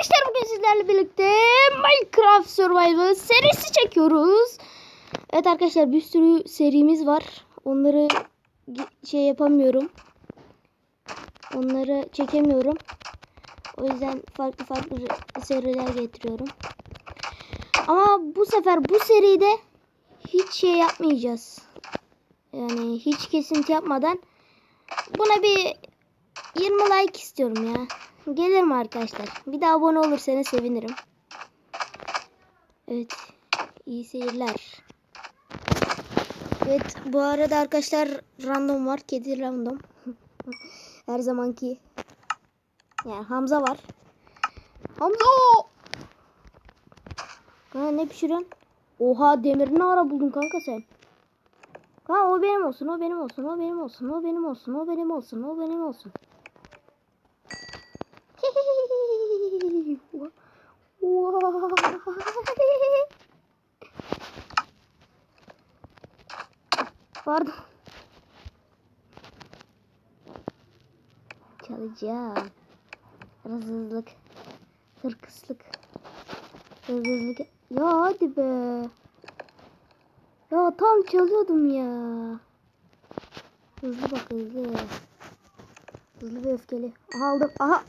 arkadaşlar bugün sizlerle birlikte Minecraft Survival serisi çekiyoruz. Evet arkadaşlar bir sürü serimiz var. Onları şey yapamıyorum. Onları çekemiyorum. O yüzden farklı farklı seriler getiriyorum. Ama bu sefer bu seride hiç şey yapmayacağız. Yani hiç kesinti yapmadan buna bir 20 like istiyorum ya. Gelirim arkadaşlar. Bir de abone olursanız sevinirim. Evet. iyi seyirler. Evet bu arada arkadaşlar random var. Kedi random. Her zamanki. Yani Hamza var. Hamza! Ha, ne pişiriyorsun? Oha demirini ara buldun kanka sen. Ha o benim olsun, o benim olsun, o benim olsun, o benim olsun, o benim olsun, o benim olsun. Pardon. Çalacağım. Hırsızlık. Hırkıslık. Hırsızlık. Ya hadi be. Ya tam çalıyordum ya. Hızlı bak hızlı. Hızlı ve öfkeli. Aldım. Aha.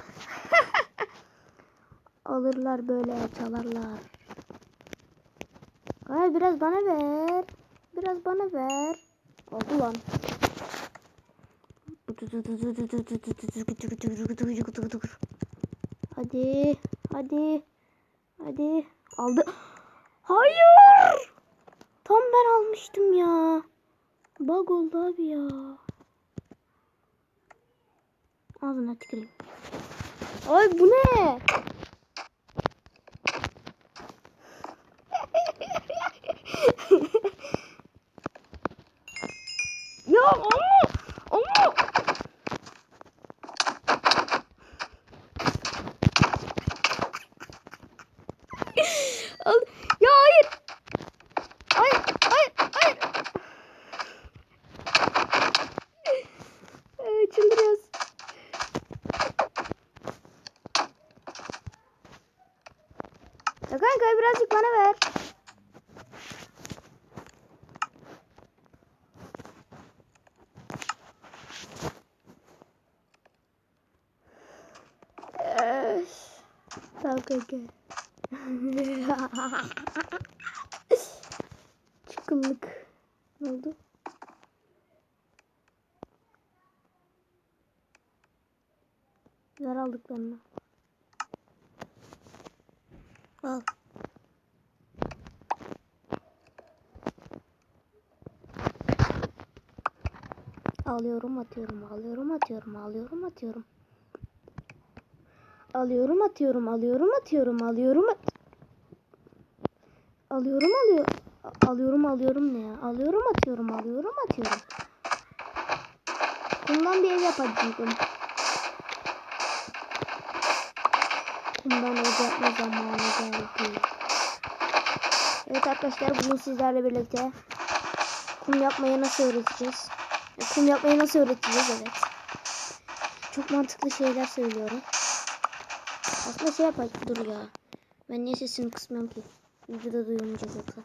Alırlar böyle çalarlar. Hayır biraz bana ver. Biraz bana ver. Oldu lan. Hadi. Hadi. Hadi. Aldı. Hayır. Tam ben almıştım ya. Bug oldu abi ya. Ağzına tüküreyim. Ay bu ne? ya ama ama Al- ya hayır. Hayır, hayır, hayır. Ee, çıldırıyoruz. Ya kanka birazcık bana ver. Tamam kanka. Çıkınlık. Ne oldu? Ver aldıklarını. Al. Alıyorum atıyorum alıyorum atıyorum alıyorum atıyorum. Alıyorum atıyorum alıyorum atıyorum alıyorum at Alıyorum alıyorum alıyorum ne ya? Alıyorum atıyorum alıyorum atıyorum. Bundan bir ev yapacağım. Bundan ev yapma zamanı geldi. Evet arkadaşlar bugün sizlerle birlikte kum yapmayı nasıl öğreteceğiz? Kum yapmayı nasıl öğreteceğiz evet. Çok mantıklı şeyler söylüyorum. Aslında şey yapalım dur ya. Ben niye sesini kısmıyorum ki? Videoda duyulmayacak yoksa.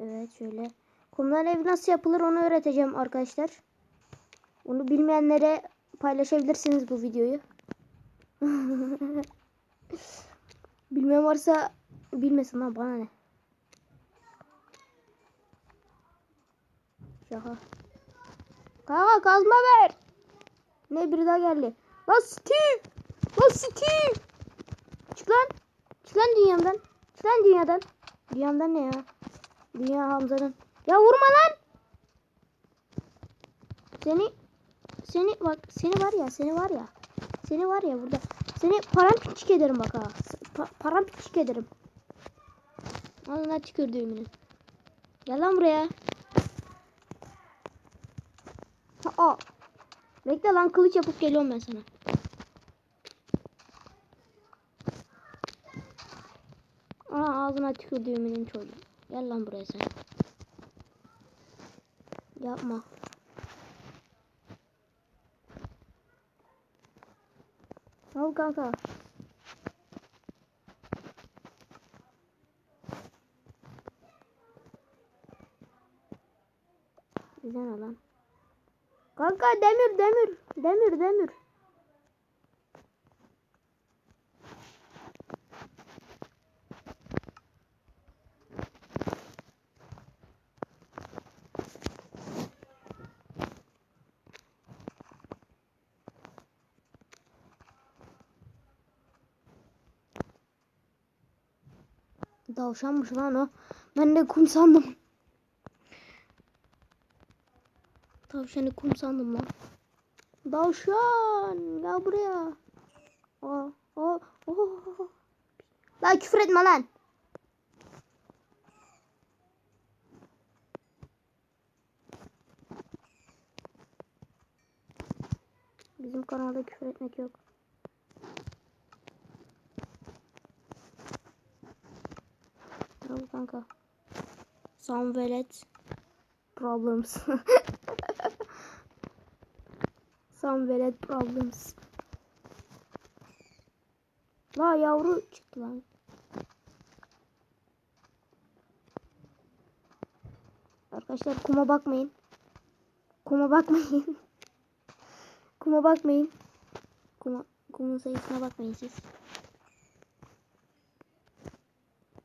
Evet şöyle. Kumdan ev nasıl yapılır onu öğreteceğim arkadaşlar. Onu bilmeyenlere paylaşabilirsiniz bu videoyu. Bilmeyen varsa bilmesin ha bana ne. Şaka. Kanka kazma ver. Ne biri daha geldi. Lan Steve. Lan Steve. Çık lan. Çık lan dünyamdan. Çık lan dünyadan. Dünyamdan ne ya? Dünya Hamza'nın. Ya vurma lan. Seni seni bak seni var ya seni var ya. Seni var ya burada. Seni paramparçık ederim bak ha. Pa paramparçık ederim. Ağzına tükürdüğümünü. Gel lan buraya. Aa. Bekle lan kılıç yapıp geliyorum ben sana. Aa ağzına tükürdüğümünün çocuğu. Gel lan buraya sen. Yapma. Al kanka. Ne lan? Kanka demir demir. Demir demir. Tavşanmış lan o. Ben de kum sandım. Tavşanı kum sandım lan. Tavşan gel buraya. Aa, aa, aa. Lan küfür etme lan. Bizim kanalda küfür etmek yok. Tamam kanka. Some velet problems. Some velet problems. La yavru çıktı lan. Arkadaşlar kuma bakmayın. Kuma bakmayın. kuma bakmayın. Kuma, kumun sayısına bakmayın siz.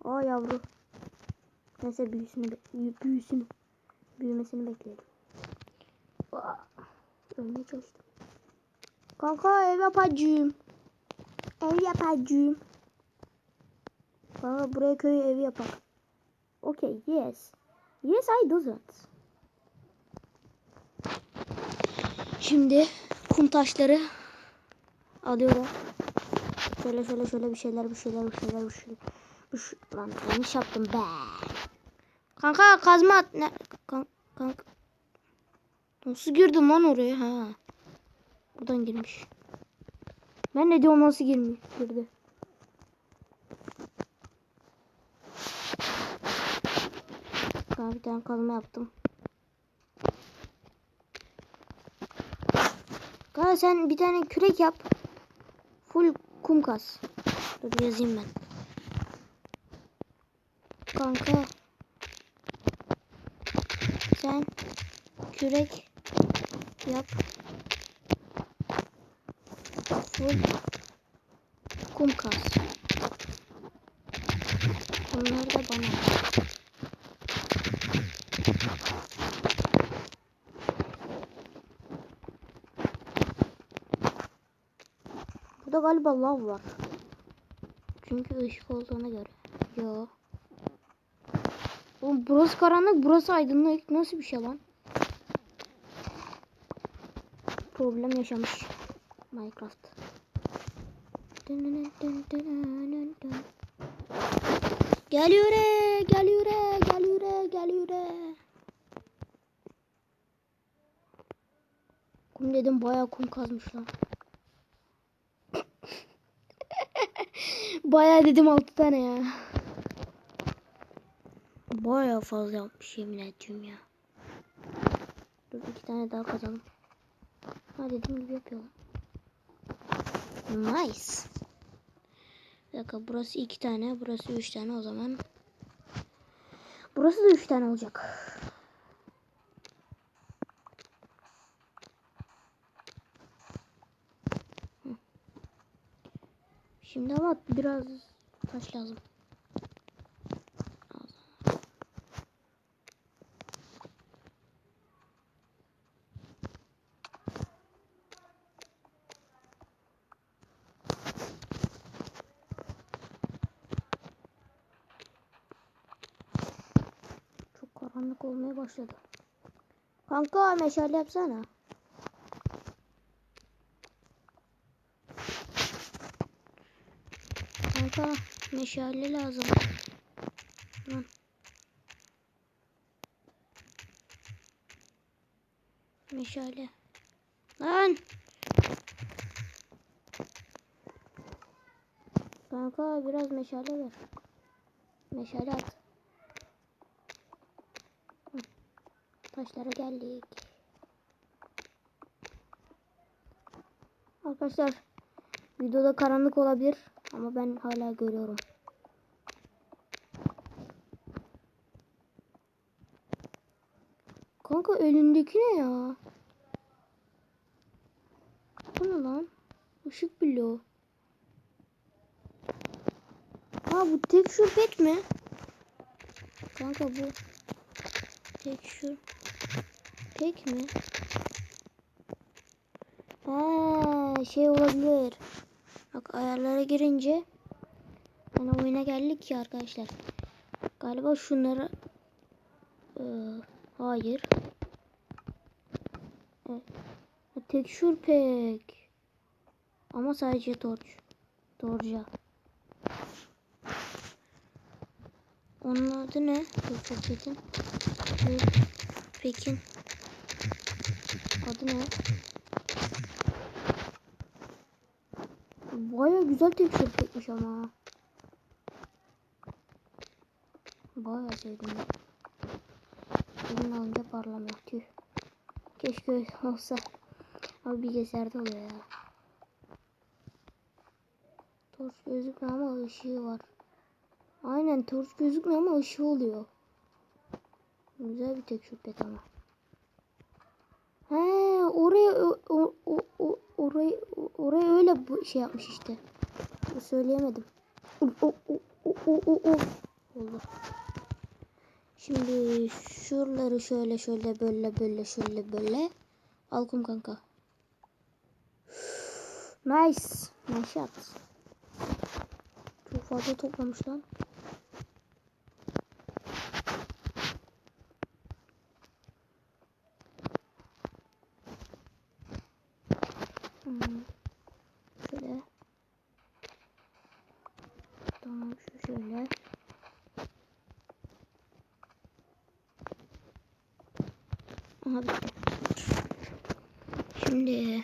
Aa yavru. Neyse büyüsünü, büyüsünü, büyümesini bekleyelim. Ölmeye çalıştım. Kanka ev yapacağım. Ev yapacağım. Kanka buraya köy evi yapalım. Okay, yes. Yes, I do that. Şimdi kum taşları alıyorum. Şöyle şöyle şöyle bir şeyler bir şeyler bir şeyler bir şeyler. Bu şu, lan yanlış yaptım be. Kanka kazma at. Ne? Kan, kanka. Nasıl girdim lan oraya ha? Buradan girmiş. Ben ne diyorum nasıl girmiş? Girdi. Daha bir tane kazma yaptım. Kanka sen bir tane kürek yap. Full kum kaz. Dur yazayım ben. Kanka. Sen kürek yap. Full kum kaz. Bunları da bana. Burada galiba lav var. Çünkü ışık olduğuna göre. Yo. Oğlum burası karanlık, burası aydınlık. Nasıl bir şey lan? Problem yaşamış Minecraft. Geliyor, geliyor, geliyor, geliyor. Kum dedim bayağı kum kazmış lan. bayağı dedim 6 tane ya. Bayağı fazla yapmış yemin ediyorum ya. Dur iki tane daha kazalım. Ha dediğim gibi yapıyorum. Nice. Bir dakika burası iki tane, burası üç tane o zaman. Burası da üç tane olacak. Şimdi ama biraz taş lazım. Çok karanlık olmaya başladı. Kanka meşale yapsana. Kanka meşale lazım. Lan. Meşale. Lan. Kanka biraz meşale ver. Meşale at. Taşlara geldik. Arkadaşlar Videoda karanlık olabilir ama ben hala görüyorum. Kanka önündeki ne ya? Bu ne lan? Işık bloğu. Ha bu tekstür pek mi? Kanka bu tekstür pek mi? Ha şey olabilir. Bak ayarlara girince hani oyuna geldik ki arkadaşlar. Galiba şunları Ee, hayır. Evet. Tekstür pek. Ama sadece torç. Torca. Onun adı ne? Tekstür pekin. Adı ne? Baya güzel tekstür pekmiş ama. Baya sevdim. Elini alınca parlamıyor. Tüh. Keşke öyle olsa. Abi bilgisayarda oluyor ya. Torç gözükmüyor ama ışığı var. Aynen torç gözükmüyor ama ışığı oluyor. Güzel bir tek şüphet ama. He oraya o, o, o, orayı oraya öyle bu şey yapmış işte. Söyleyemedim. O o o o o o. Oldu. Şimdi şuraları şöyle şöyle böyle böyle şöyle böyle. Al kum kanka. Nice. Nice shot. Çok fazla toplamış lan. Hmm. Şöyle. Tamam şu şöyle. Bitti. Şimdi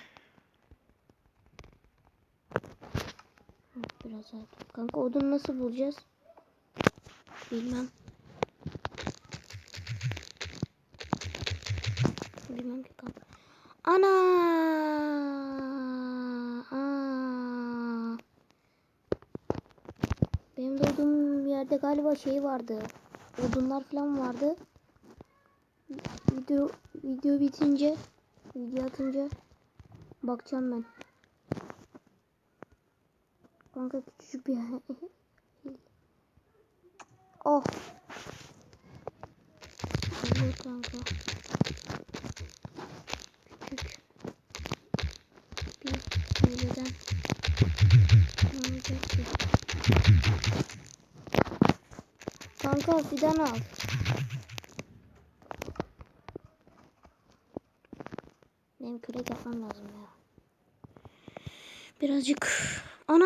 biraz dur. Kanka odun nasıl bulacağız? Bilmem. Bilmem ki kanka. Ana! Aa! Benim doğduğum yerde galiba şey vardı. Odunlar falan vardı. Video video bitince video atınca bakacağım ben. Kanka küçücük bir Oh. Evet kanka. Küçük bir hileden? Kanka fidan al. Benim kürek yapmam lazım ya. Birazcık. Ana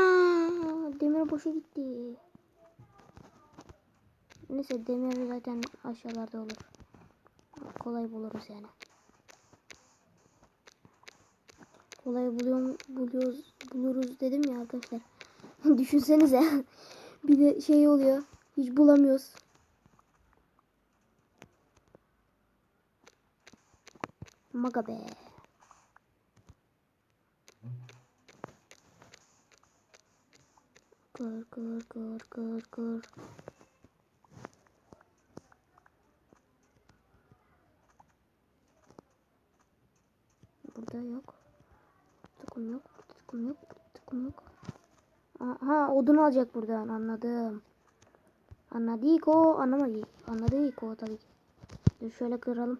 demir boşa gitti. Neyse demir zaten aşağılarda olur. Kolay buluruz yani. Kolay buluyorum, buluyoruz, buluruz dedim ya arkadaşlar. Düşünsenize. bir de şey oluyor. Hiç bulamıyoruz. Maga be. Kır kır kır kır kır. Burada yok. Tıkım yok. Tıkım yok. Tıkım yok. Aha odun alacak buradan anladım. Anladık o anlamadık. Anladık o tabii ki. Dur şöyle kıralım.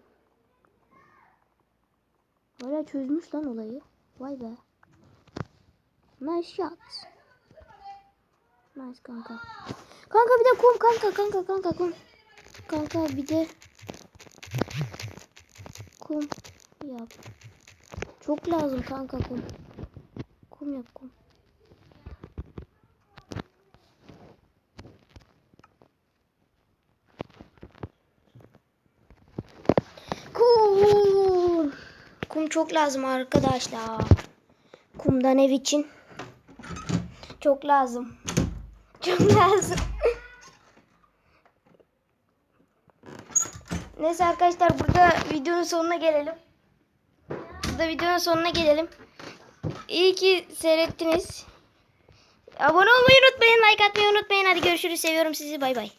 Hala çözmüş lan olayı. Vay be. Nice shot. Nice kanka. Kanka bir de kum kanka kanka kanka kum. Kanka bir de kum yap. Çok lazım kanka kum. Kum yap kum. Kum. Kum çok lazım arkadaşlar. Kumdan ev için. Çok lazım. Çok lazım. Neyse arkadaşlar burada videonun sonuna gelelim. Burada videonun sonuna gelelim. İyi ki seyrettiniz. Abone olmayı unutmayın. Like atmayı unutmayın. Hadi görüşürüz. Seviyorum sizi. Bay bay.